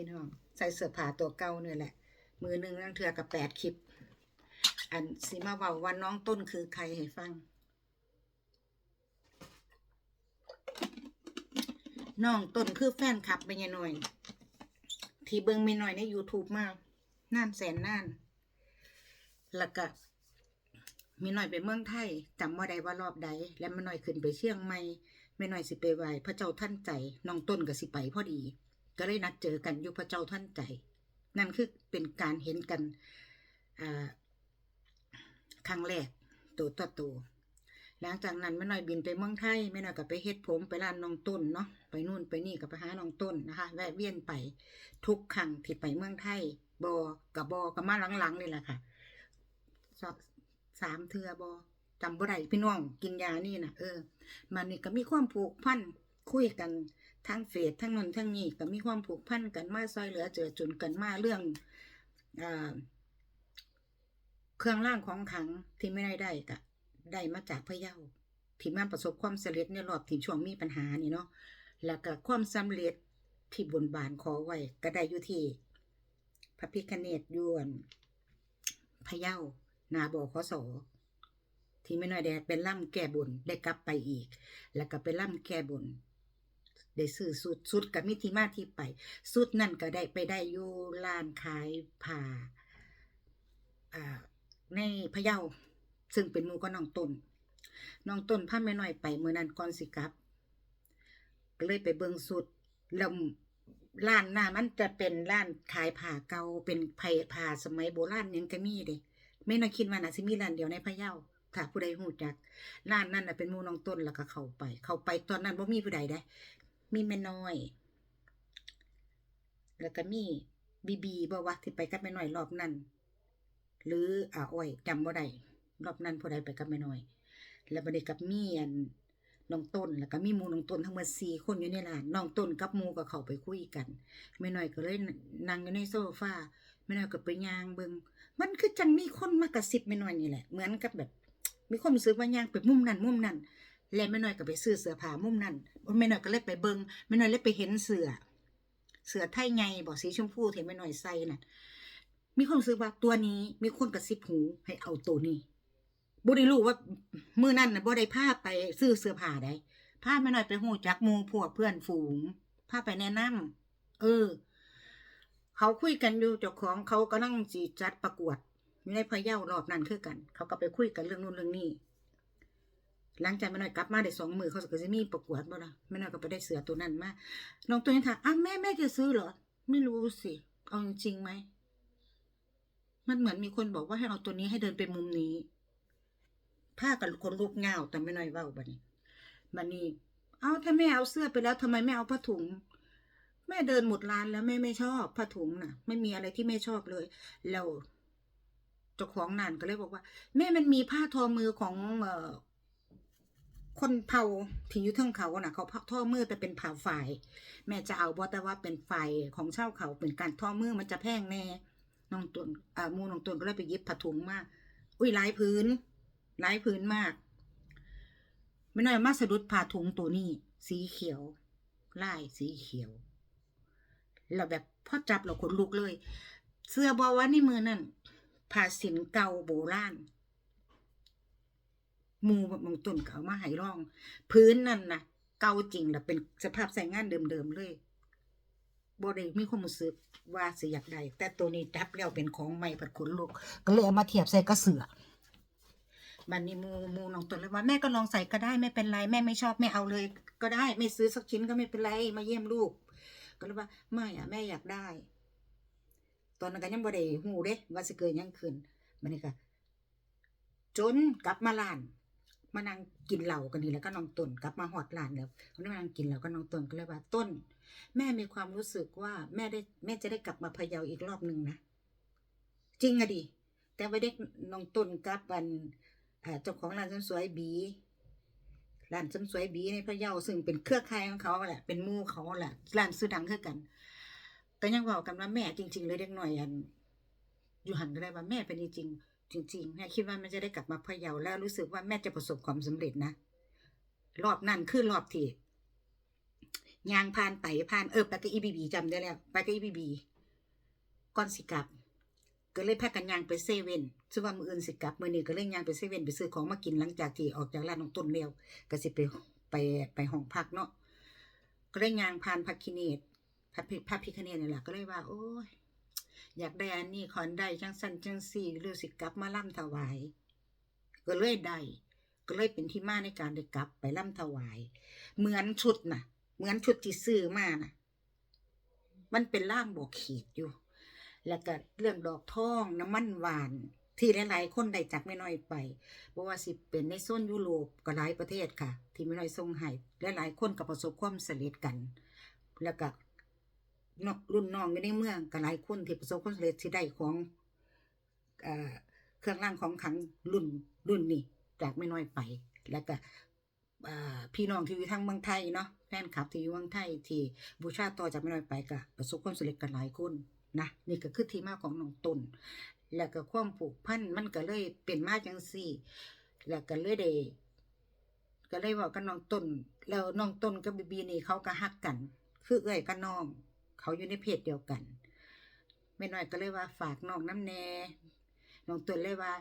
พี่น้อง ใส่เสื้อผ้าตัวเก่าเนี่ยแหละ มือหนึ่งนั่งเถือกับแปดคลิป อันสีมาเบาวันน้องต้นคือใครให้ฟัง น้องต้นคือแฟนคลับไปยังหน่อย ที่เบิงมีหน่อยใน YouTube มากน่านแสนน่าน แล้วก็มีหน่อยไปเมืองไทยจำว่าใดว่ารอบใด แล้วมีหน่อยขึ้นไปเชียงใหม่ไม่หน่อยสิไปไหว้พระเจ้าท่านใจน้องต้นก็สิไปพอดี ก็เลยนัดเจอกันอยู่พระเจ้าท่านใจ นั่นคือเป็นการเห็นกันครั้งแรกตัวต่อตัวหลังจากนั้นแม่น้อยบินไปเมืองไทยแม่น้อยก็ไปเฮ็ดผมไปร้านน้องต้นเนาะไปนู่นไปนี่ก็ไปหาน้องต้นนะคะ แวะเวียนไปทุกครั้งที่ไปเมืองไทยบอกับบอกับมาหลังๆนี่แหละค่ะสสามเทือบอจำบ่ได้พี่น้องกินยานี่นะเออ มันนี่ก็มีความผูกพันคุยกัน ทั้งเฟซทั้งนนทั้งนี้ก็มีความผูกพันกันมาซอยเหลือเจอจุนกันมาเรื่องอเครื่องร่างของขังที่ไม่ได้ได้ก็ได้มาจากพะเยาที่มาประสบความสำเร็จในรอบที่ช่วงมีปัญหานี่เนาะแล้วก็ความสำเร็จที่บนบานขอไว้ก็ได้อยู่ที่พระพิคเนตยวนพะเยานาบอขอสอที่ไม่น้อยได้เป็นล่ำแก้บนได้กลับไปอีก แล้วก็ไปล่ำแก้บน ได้ซื้อสุดสุดกับมิธีมาที่ไป สุดนั่นก็ได้ไปได้อยู่ร้านขายผ้าอ่าในพะเยาซึ่งเป็นมูก็น้องต้นน้องต้นพาแม่น้อยไปเมื่อนั้นก่อนสิกลับ ก็เลยไปเบิงสุดแล้วร้านหน้ามันจะเป็นร้านขายผ้าเก่าเป็นไผ่ผ้าสมัยโบราณยังก็มีเด้ไม่น่าคิดว่าน่ะสิมีร้านเดียวในพะเยาถ้าผู้ใดหูจักร้านนั้นน่ะเป็นมูน้องต้นแล้วก็เข้าไป เข้าไปตอนนั้นบ่มีผู้ใดได้ มีแม่น้อย แล้วก็มีบีบีบ่วะที่ไปกับแม่น้อยรอบนั้น หรืออ่าอ้อยจำบ่ได้รอบนั้นผู้ใดไปกับแม่น้อย แล้วบัดนี้กับมีอันน้องต้นแล้วก็มีหมูน้องต้นทั้งหมดสี่คนอยู่ในร้านน้องต้นกับหมูก็เข้าไปคุยกันแม่น้อยก็เลยนั่งอยู่ในโซฟาแม่น้อยก็ไปย่างเบิงมันคือจังมีคนมากระซิบแม่น้อยนี่แหละ เหมือนกับแบบ มีความรู้สึกว่าย่างไปมุมนั้นมุมนั้น แล้วแม่น้อยก็ไปซื้อเสื้อผ้ามุมนั้นแม่น้อยก็เลยไปเบิงแม่น้อยเลยไปเห็นเสื้อ เสื้อไทยไงบอกสีชมพูที่แม่น้อยใส่น่ะ มีความรู้สึกว่าตัวนี้มีคนกระซิบหูให้เอาตัวนี้บ่ได้รู้ว่ามือนั้นน่ะบ่ได้พาไปซื้อเสื้อผ้าได้พาแม่น้อยไปฮู้จักมูพวกเพื่อนฝูงพาไปแนะนำเออ เขาคุยกันอยู่เจ้าของเขากำลังสิจัดประกวดอยู่ในพะเยารอบนั้นคือกัน เขาก็ไปคุยกันเรื่องนู้นเรื่องนี้ หลังจากแม่น้อยกลับมาได้สองมือเขาก็จะมีประกวดบ่ล่ะแม่น้อยก็ไปได้เสือตัวนั้นมาน้องตัวนี้ถามอ้าแม่แม่จะซื้อเหรอ ไม่รู้สิ เอาจริงไหม มันเหมือนมีคนบอกว่าให้เอาตัวนี้ให้เดินไปมุมนี้ ผ้ากับคนลูกเงาแต่ไม่น้อยเว้าบัดนี้บัดนี้ เอาถ้าแม่เอาเสื้อไปแล้วทำไมไม่เอาผ้าถุง แม่เดินหมดร้านแล้วแม่ไม่ชอบผ้าถุงน่ะ ไม่มีอะไรที่แม่ชอบเลยแล้วเจ้าของนั่นก็เลยบอกว่า แม่มันมีผ้าทอมือของเอ คนเผาที่อยู่ทั้งเขาน่ะ เขาท่อมือแต่เป็นผ่าฝ่าย แม่จะเอาบ่แต่ว่าเป็นฝ่ายของเช่าเขาเป็นการท่อมือมันจะแพงแน่น้องตุนอ่ามูน้องตุนก็เลยไปยิบผ้าถุงมาอุ้ยหลายพื้นหลายพื้นมากไม่น้อยมาสะดุดผ้าถุงตัวนี้ สีเขียวลายสีเขียวแล้วแบบพอจับเราขนลุกเลย เสื้อบอว่าในมือนั่นผ้าสินเก่าโบราณ มูมองต้นเขามาให้ร่อง พื้นนั่นนะเก่าจริงแหละเป็นสภาพใส่งานเดิมๆเลยบ่ได้มีความรู้สึกว่าสิอยากได้แต่ตัวนี้จับแล้วเป็นของใหม่ผัดขนลุกก็เลยเอามาเทียบใส่กระเสือบันนี้มูมูน้องต้นเลยว่าแม่ก็ลองใส่ก็ได้ไม่เป็นไรแม่ไม่ชอบแม่เอาเลย ก็ได้ไม่ซื้อสักชิ้นก็ไม่เป็นไรมาเยี่ยมลูก ก็เลยว่าไม่อะแม่อยากได้ ตอนนั้นก็ยังบ่ได้หูเด้ว่าสิเกิดยังขึ้นมันนี่ก็จนกลับมาร้าน มานั่งกินเหล้ากันนี่แล้วก็น้องต้นกลับมาหอดร้านแล้วก็นั่งกินเหล้าก็น้องต้นก็เลยว่าต้น แม่มีความรู้สึกว่าแม่ได้แม่จะได้กลับมาพะเยาอีกรอบหนึ่งนะจริงอะดิแต่ว่าเด็กน้องต้นกับอันอ่าเจ้าของร้านเสริมสวยบีร้านเสริมสวยบีในพะเยาซึ่งเป็นเครือข่ายของเขาแหละเป็นมู่เขาแหละร้านซื้อดังคือกันก็ยังบอกกันว่าแม่จริง ๆ เลยเด็กหน่อยอันอยู่หันก็ได้ว่าแม่เป็นจริงๆ จริงๆแม่คิดว่าแม่จะได้กลับมาพะเยาแล้วรู้สึกว่าแม่จะประสบความสำเร็จนะรอบนั้นคือรอบที่ยางผ่านไปผ่านเออไปกับอีบีบีจำได้แล้วไปกับอีบีบีก่อนสิกลับ ก็เลยพากันยางไปเซเว่นซึ่งว่ามืออื่นสิกลับมือนี้ก็เลยยางไปเซเว่นไปซื้อของมากินหลังจากที่ออกจากร้านน้องต้นแล้วก็สิไปไปไปห้องพักเนาะก็เลยยางผ่านพักคิเนตพระพิพระพิคเนตนี่แหละก็เลยว่า โอ้ย อยากได้อันนี้ขอนได้จังสั้นจังสี่หรือสิกลับมาล่ำถวาย ก็เลยได้ก็เลยเป็นที่มาในการได้กลับไปล่ำถวาย เหมือนชุดน่ะ เหมือนชุดที่ซื้อมาน่ะ มันเป็นร่างบอกขีดอยู่ แล้วก็เรื่องดอกทองน้ำมันหวาน ที่หลายๆคนได้จากไม่น้อยไปเพราะว่าสิเป็นในโซนยุโรปก็หลายประเทศค่ะ ที่ไม่น้อยทรงห้และหลายๆคนก็ประสบความสำเร็จกัน แล้วก็ รุ่นน้องอยู่ในเมืองก็หลายคนที่ประสบความสำเร็จที่ได้ของเอเครื่องรางของขังรุ่นรุ่นนี้จากไม่น้อยไป แล้วก็พี่น้องที่อยู่ทางเมืองไทยเนาะแฟนคลับที่อยู่เมืองไทยที่บูชาต่อจากไม่น้อยไปก็ประสบความสำเร็จกันหลายคนนะนี่ก็คือที่มาของน้องตนแล้วก็ความผูกพันมันก็เลยเป็นมากจังซี่ แล้วก็เลยได้ก็เลยบอกกับน้องต้นแล้วน้องต้นกับบีบีนี่เขาก็ฮักกัน คือเอ้อยกับน้อง เขาอยู่ในเพศเดียวกันแม่น้อยก็เลยว่าฝากน้องน้ำแน่น้องต้นเลยว่า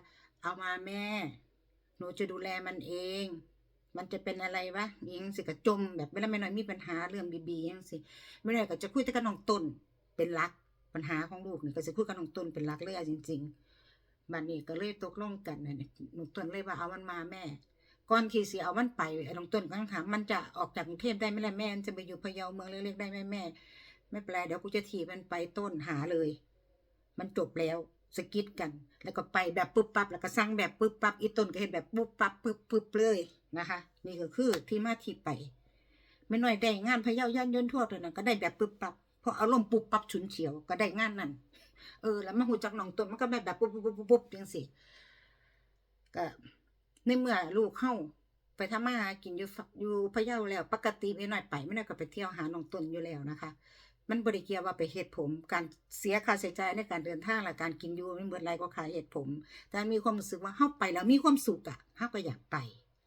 เอามาแม่ หนูจะดูแลมันเอง มันจะเป็นอะไรวะยังสิกระจมแบบเวลาแม่น้อยมีปัญหาเรื่องบีบียังสิแม่น้อยก็จะคุยแต่กับน้องต้นเป็นหลักปัญหาของลูกนี่ก็จะคุยกับน้องต้นเป็นหลักเลยอะจริง ๆบัดนี้ก็เลยตกลงกันนี่น้องต้นเลยว่าเอามันมาแม่ก่อนที่สิเอามันไปไอ้น้องต้นก็ถามมันจะออกจากกรุงเทพได้ไหมล่ะแม่ มันจะไปอยู่พะเยาเมืองเล็กๆได้ไหมแม่ ไม่เป็นไรเดี๋ยวกูจะถีบมันไปต้นหาเลย มันจบแล้วสกิดกัน แล้วก็ไปแบบปุ๊บปั๊บแล้วก็สั่งแบบปุ๊บปั๊บอีต้นก็เห็นแบบปุ๊บปั๊บปุ๊บปุ๊บเลยนะคะ นี่ก็คือที่มาที่ไปไม่น้อยได้งานพะเยาย่านยนต์ทั่วเลยนะก็ได้แบบปุ๊บปั๊บเพราะอารมณ์ปุ๊บปั๊บฉุนเฉียวก็ได้งานนั้นเออ แล้วมาหูจักนองต้นมันก็แบบแบบปุ๊บปุ๊บปุ๊บปุ๊บปุ๊บจังสิก็ในเมื่อลูกเข้าไปทำมาหากินอยู่อยู่พะเยาแล้ว ปกติไม่น้อยไปไม่น้อยก็ไปเที่ยวหานองต้นอยู่แล้วนะคะ มันบริเกียวว่าไปเฮ็ดผม การเสียค่าใช้จ่ายในการเดินทางและการกินอยู่ไมันเบิดไรก็ค่าเฮ็ดผม แต่มีความรู้สึกว่าเฮาไปแล้วมีความสุขอะเฮาก็อยากไป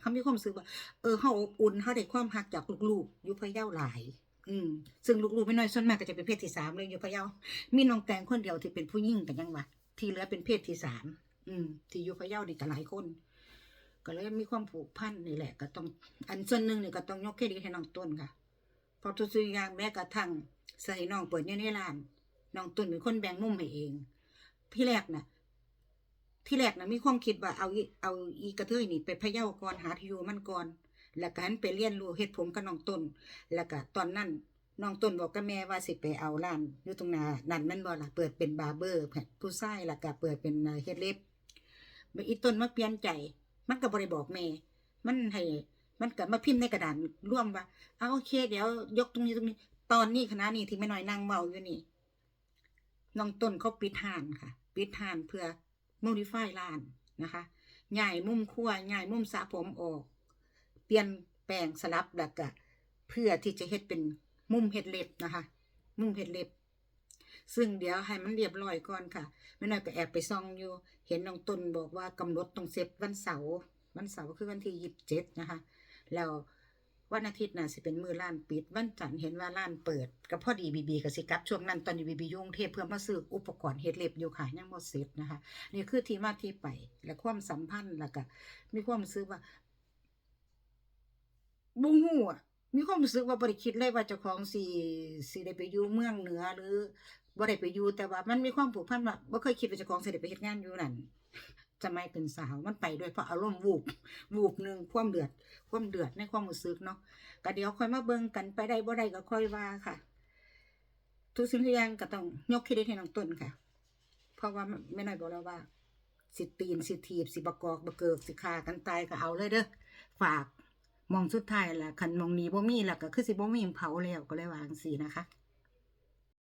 เฮามีความรู้สึกว่า เออเฮาอบอุ่นเฮาได้ความรักจากลูกๆอยู่พะเยาหลาย อืม ซึ่งลูกๆไม่น้อยส่วนมากก็จะเป็นเพศที่สามเลยอยู่พะเยามีน้องแตงคนเดียวที่เป็นผู้หญิงกันยังวะที่เหลือเป็นเพศที่สามอืม ที่อยู่พะเยานี่ก็หลายคนก็เลยมีความผูกพันนี่แหละ ก็ต้อง อันส่วนหนึ่งนี่ก็ต้องยกเครดิตให้น้องต้นค่ะเพอทุกสิ่งอย่างแม้กระทั่ง ใส่น้องเปิดเนี่ยในร้านน้องตุนเป็นคนแบ่งมุมให้เอง ที่แรกน่ะ ที่แรกน่ะมีความคิดว่าเอาเอาอีกระเทยนี่ไปพะเยาก่อนหาที่อยู่มันก่อนแล้วก็หันไปเรียนรู้เฮ็ดผมกับน้องต้น แล้วก็ตอนนั้นน้องต้นบอกกับแม่ว่าสิไปเอาร้านอยู่ตรงนานั่นม่นบ่ล่ะเปิดเป็นบาร์เบอร์ผู้ชายแล้วก็เปิดเป็นเฮ็ดเล็บบัดอีต้นมาเปลี่ยนใจ มันก็บ่ได้บอกแม่ มันให้มันก็มาพิมพ์ในกระดานร่วมว่าเอาโอเค เดี๋ยวยกตรงนี้ตรงนี้ ตอนนี้คณะนี้ที่ไม่น้อยนั่งเมาอยู่นี่น้องต้นเขาปิดห่านค่ะ ปิดห่านเพื่อโมดิฟายร้านนะคะย้ายมุมครัวย้ายมุมสระผมออก เปลี่ยนแปลงสลับแล้วก็เพื่อที่จะเฮ็ดเป็นมุมเฮ็ดเล็บนะคะ มุมเฮ็ดเล็บ ซึ่งเดี๋ยวให้มันเรียบร้อยก่อนค่ะไม่น้อยก็แอบไปซ่องอยู่ เห็นน้องต้นบอกว่ากำหนดต้องเสร็จวันเสาร์วันเสาร์คือวันที่ยี่สิบเจ็ดนะคะ แล้ว วันอาทิตย์น่ะสิเป็นมือร้านปิด วันจันทร์เห็นว่าร้านเปิดก็พอดีบีบีกับสิกับช่วงนั้นตอนนี้บีบียุ่งเทพเพื่อมาซื้ออุปกรณ์เฮ็ดเล็บอยู่ค่ะยังบ่เสร็จนะคะนี่คือที่มาที่ไปและความสัมพันธ์แล้วก็มีความรู้สึกว่าบุ้งหูอะมีความรู้สึกว่าบริคิดเลยว่าเจ้าของสิสิได้ไปอยู่เมืองเหนือหรือบ่ได้ไปอยู่แต่ว่ามันมีความผูกพันว่าบ่เคยคิดว่าเจ้าของสิได้ไปเฮ็ดงานอยู่นั่น จะไม่เป็นสาวมันไปด้วยเพราะอารมณ์วูบวูบหนึ่งความเดือด ความเดือดในความรู้สึกเนาะก็เดี๋ยวค่อยมาเบิ่งกันไปได้บ่ได้ก็ค่อยว่าค่ะ ทุกสิ่งทุกอย่างก็ต้องยกเครดิตให้น้องต้นค่ะ เพราะว่าไม่น้อยบอกแล้วว่า สิตีนสิทีบสิบกอกบะเกิกสิขากันตายก็เอาเลยเด้อฝากมองสุดท้ายละคันมองนี้บ่มีละก็คือสิบ่มีเผาแล้วก็เลยวางสีนะคะ